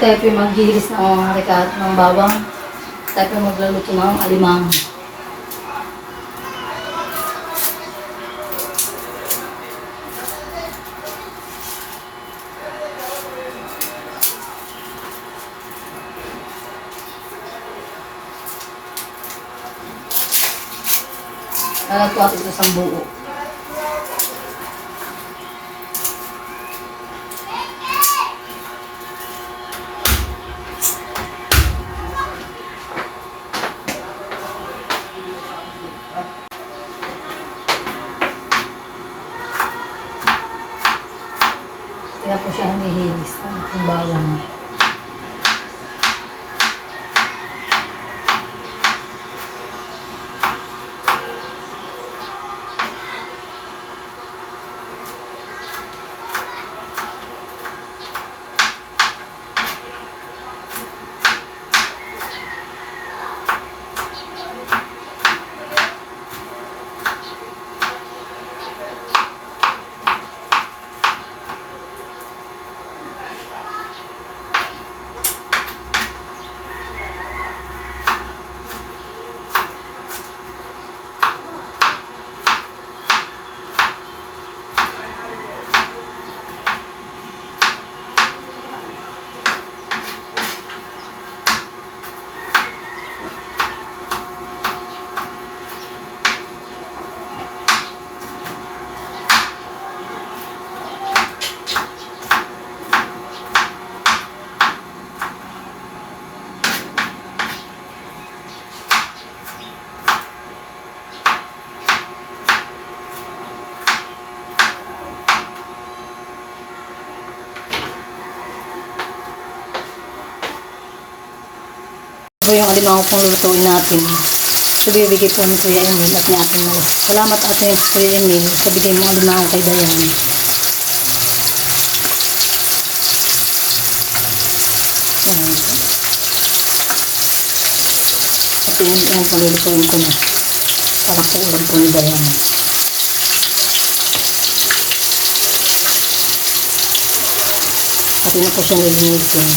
Tayo po maghihilis ng rekat ng bawang. Tayo po maglaluto ng alimang. Atin ito sa buo. Kaya po siya humihilis ng bawang. Po yung kung lutuin natin. So, bibigay po ni Kuya Emil at ni Ate Mel. Salamat Ate Kuya Emil sa bigay mo alimango kay Dayan. Ayan. At yan, po lulutuin ko na. Para po ulam po ni Dayan. Pati na po siya nilinisin.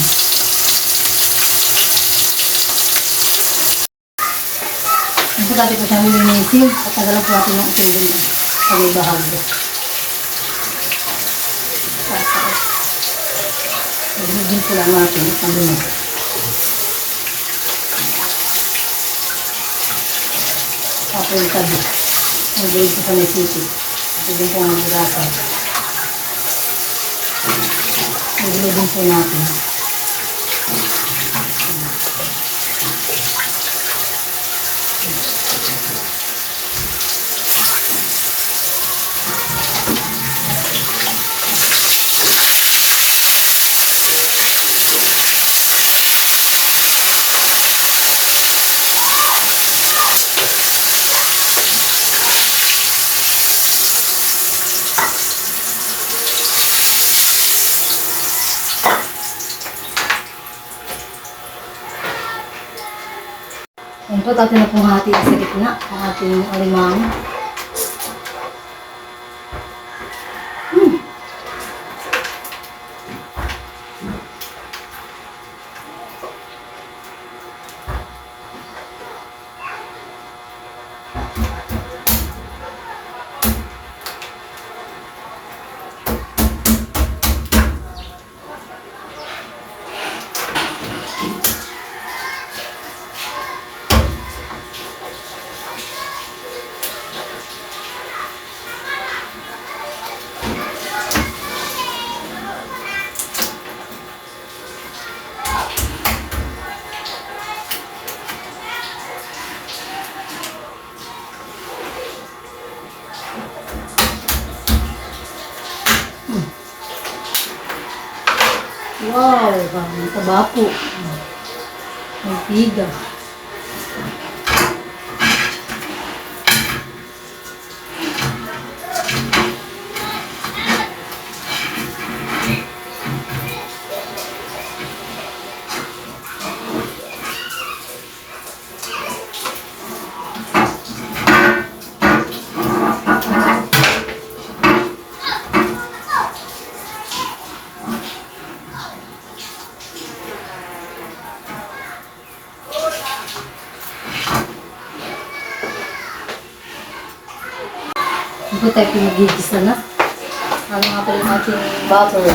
Ang po dati po siya nilinisin at tagalan po natin yung usin sa may bahagi. Nagiging po lang natin ang lima. Tapos yung tabi. Gawin po sa may sisi. At din po ang naglasan. Nagulo din po natin. Po, dati na pong hati sa gitna ang ating alimang. Wow, ang taba po. May tiga. Tayo pinagigisa na. Ano nga pala yung ating butter.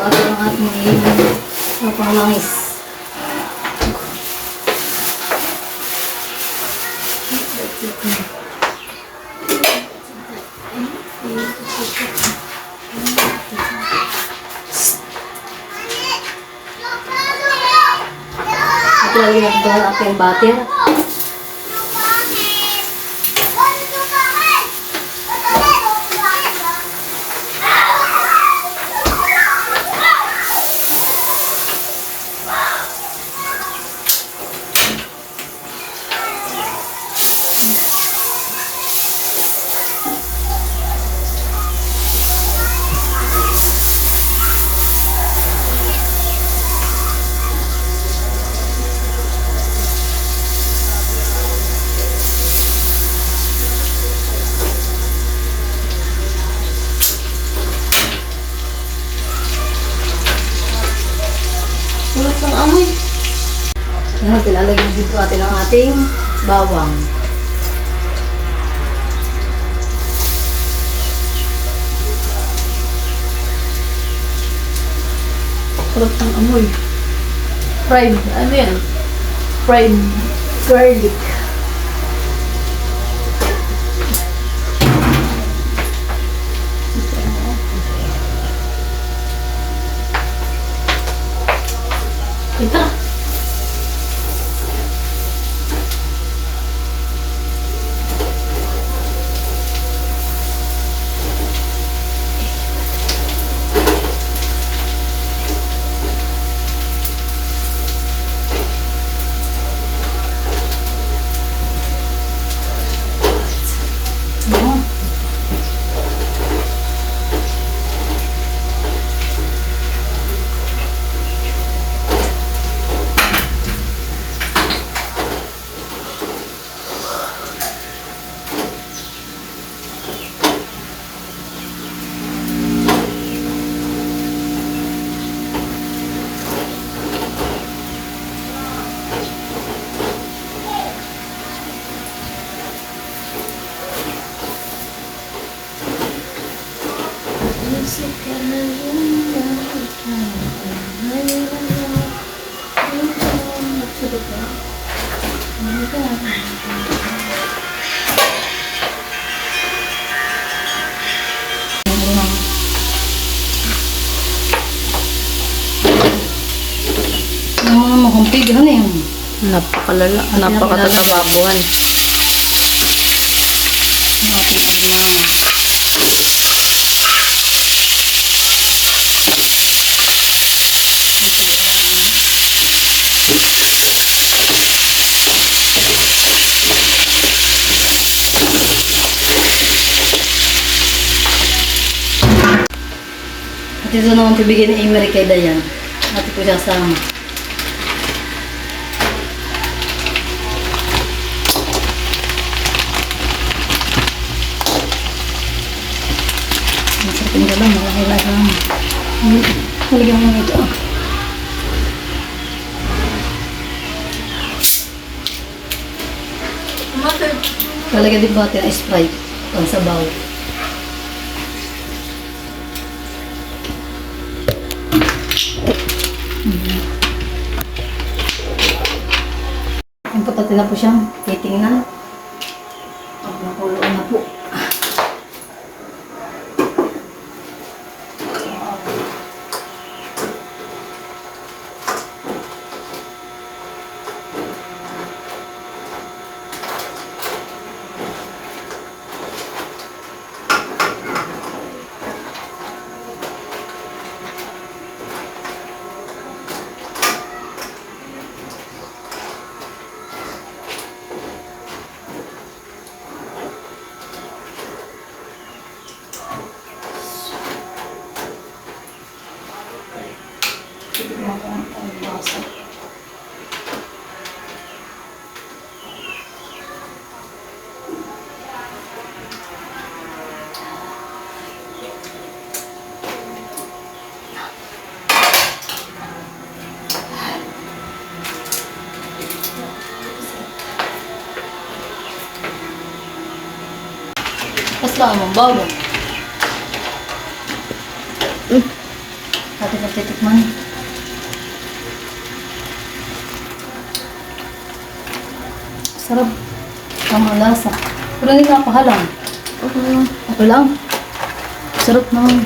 Butter ang ating ano pang langis. At lalagyan natin ang ating butter. Ulat ng amoy. Yan, tilalagyan dito natin ang ating bawang. Ulat ng amoy. Fried, ano yan? Fried garlic. Ito. Mahumpig, ano yan? Napakalala, At napakatatababuhan. Ang ating alimang. At ito naman pibigyan ni Emery kay Dayan. At ito siya sama. Sa tinggal lang, malaki lang. Halagyan mo ito. Lalagyan din ba natin ang Sprite pang sabaw. Importante na po siyang titingnan. Tamang bago. Ate na titikman. Sarap. Tama lasa. Pero hindi nga pahalang. Okay. Okay lang. Sarap naman.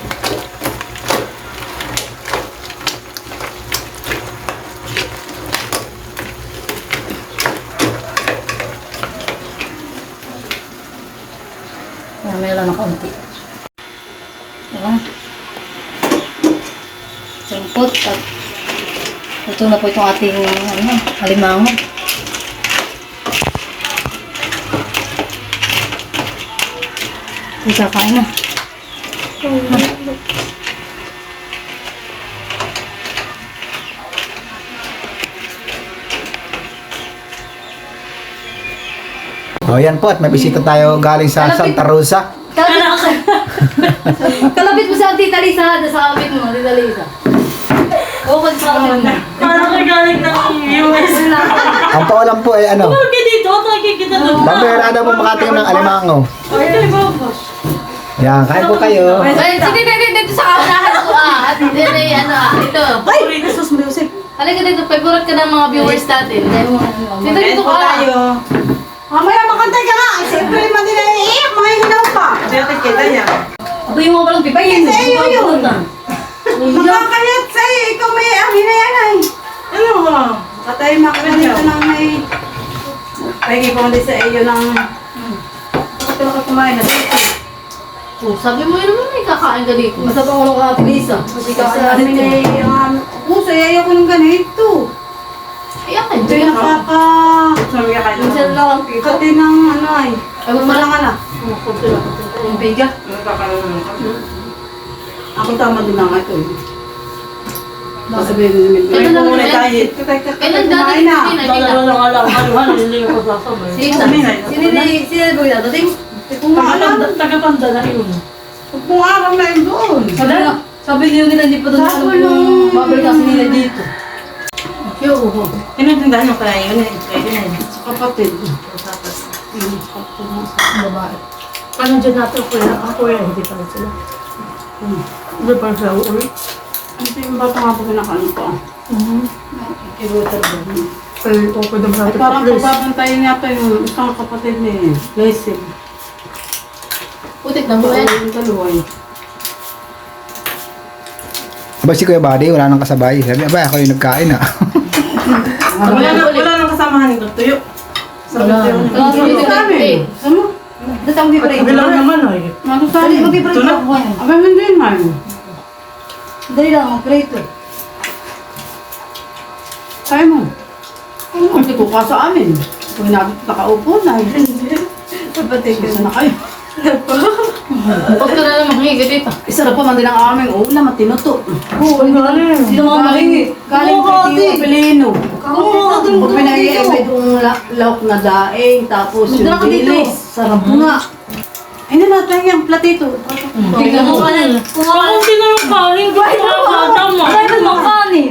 Marami lang ng kaunti. Diba? At ito na po itong ating ano, halimango. Ito kakain na. O yan po at may bisita tayo galing sa Santa Rosa. Kalapit, kalapit mo sa Tita Lisa, sa kapit mo, Tita Lisa. Bukod sa mo. Parang nagaling ng US. Ang paulam po ay ano, Huwag ka dito, nakikita doon. Bambera daw po makating ng alimango. Ay. Yan, kain po kayo. Ay, sige, dito, dito sa kaunahan ko ah. At dito, ano ah, ito. Ay, Jesus, music. Halika dito, favorite ka ng mga viewers natin. Dito, dito ka. Mamaya makantay ka nga. Siyempre naman ay iiyak. Mga hinaw pa. Dito kita niya. Aba yung mga walang pipayin. Sa iyo yun. Makakayat sa iyo. Ikaw may amin na yan ay. Ano mo? Patay makakanita ng may... Pagi ko ulit sa iyo ng... Ito ka kumain na dito. Oh, sabi mo yun naman, may kakain ka dito. Basta pa ulo ka Ate Lisa. Kasi kakain amin ay... ang Puso, ayaw ko ng ganito. Iyakin, Ito yung nakaka... Sabi ka kayo. Minsan lang ang pipa. Kati ng ano ay. Ay, wala lang ala. Yung biga. Magkakaroon ka. Ako tama din lang ito. Sasabihin namin. Kailan lang muna yan? tayo. Kailan dati Kumain na. Dalawa lang alam. Ano, ano, hindi ko sasabay. Sino? Na. Na na bang dadating? Kung maalam. Tagapanda na yun. Kung alam na yun doon. Sabi na, sabi niyo nila hindi pa doon Sabi ano nung- yung babalik kasi nila dito. Yo, oh. Tinutindahan mo kaya yun eh. Pwede na yun. Sa kapatid. Ang babae. Paano dyan natin kuya? Ang kuya, hindi pa rin sila. Hindi sila uuwi. Ito yung bata nga po kinakaano ko. Ibutan doon. Kaya ito ko daw Ay, natin. parang papabantayin yata yung isang kapatid ni Leslie. Putik na mo yan. Yung dalawa eh. Aba si Kuya Buddy, wala nang kasabay. Sabi, aba ako yung nagkain ah. Wala na, wala nang kasamahan ng tuyo. Sabi Wala. tuyo. Wala. Ano sa amin? Ano? Dito ang bibray. Wala naman ay. Ano sa Sali, amin? mag-bibray Ito na. ako ngayon. Abay, hindi man. Dali lang, mag-prito. Kaya mo. Hindi ko ka sa amin. Kung na, nakaupo na. Kapatid ka na kayo. Huwag ka na lang maghingi dito. Isarap pa man din ang aming ulam at tinuto. Oo, lang. Sino mga mahingi? Galing kay. Tio. Oo, doon Kung dito. yung la- lauk na daing, tapos Magdala yung ka dito. dilis. Sarap nga. Ay, nalatay yung platito. Tingnan mo ka na. Kung hindi na yung kaling, gusto ko ang bata mo. Ay, ba't mo kanin?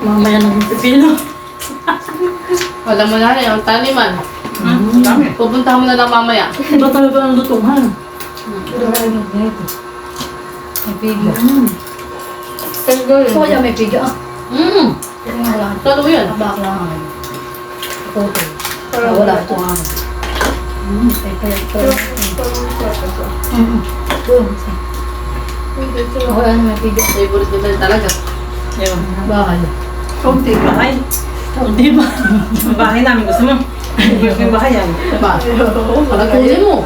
Mamaya ng pipino. Wala mo na rin, ang taniman. Hmm? Dami. Pupunta mo na lang mamaya. Iba talaga ang lutungan. May dyan may piga. Ah, Mm. Wala. Talo yan. Bakla nga. Toto. Pero wala ito nga. Mm, kaya ito. Mm. Boom. Ako yan, may piga. Favorite ko talaga. Ayun. Bakal. Kaunti bahay. Kaunti ba? Bahay namin gusto mo. Yung bahay yan. Ba? Pagkunin mo.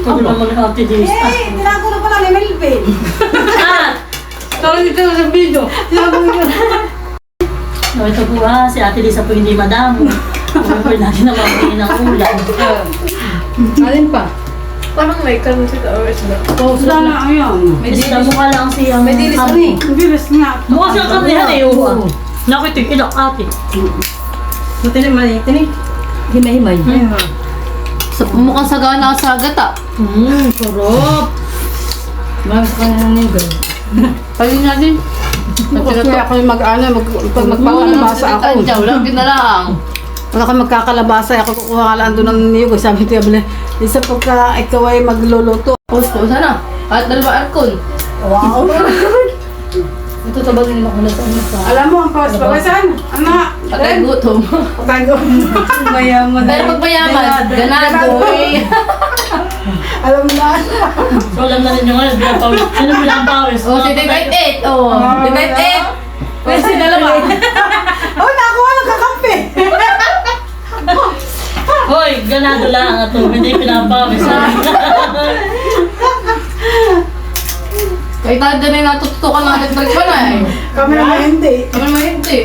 Ito naman ate Denise. Eh, tinago na pala ni Melvin. Tawag dito sa video. Tinago nyo. No, ito po ha, si ate Lisa po hindi madamo. Kami po lagi na mabili ng ulam. Alin pa? Parang may kanon si Tawers na. Oh, Wala na, ayun. May Kasi dilis. mukha lang siya. May dilis na eh. Ang bilis nga. Mukha siyang kaprihan eh. Oo. Naku, ito yung ilok ate. Matinig, matinig. Himay-himay. Sa mukhang sagana sa gata. Mmm, sarap. Marami sa kanya ng nigger. Pagin natin. Kasi ako yung mag-ano, mag, pag magpapalabasa ako. Tansya, walang ginalang. Wala ka magkakalabasa, ako kukuha ka lang doon ng niyog. Sabi niya, bala, isa pagka ikaw ay magluluto. Pusko, sana. At dalawa arkon. Wow. Ito tabagin ako na sa ano sa. Alam mo, ang pawas pawasan, anak, Patay gutom. patago. Mayaman. Pero pag mayaman, ganado. eh. Alam mo na. So alam na ninyo ngayon, bilang pawis. Sino bilang pawis? Oh, si Tibet 8. Oh, Tibet 8. Pwede si dalawa. Oh, nakuha lang kakampi. Hoy, ganado lang ito. Hindi pinapawis. Kaya tayo din ay natututukan ng electric pa na eh. Kami naman hindi. Kami naman hindi.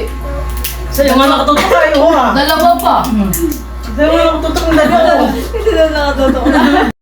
Sa yung mga nakatutok kayo, ha? Dalawa pa. Sa yung mga nakatutok ng dalawa. Hindi na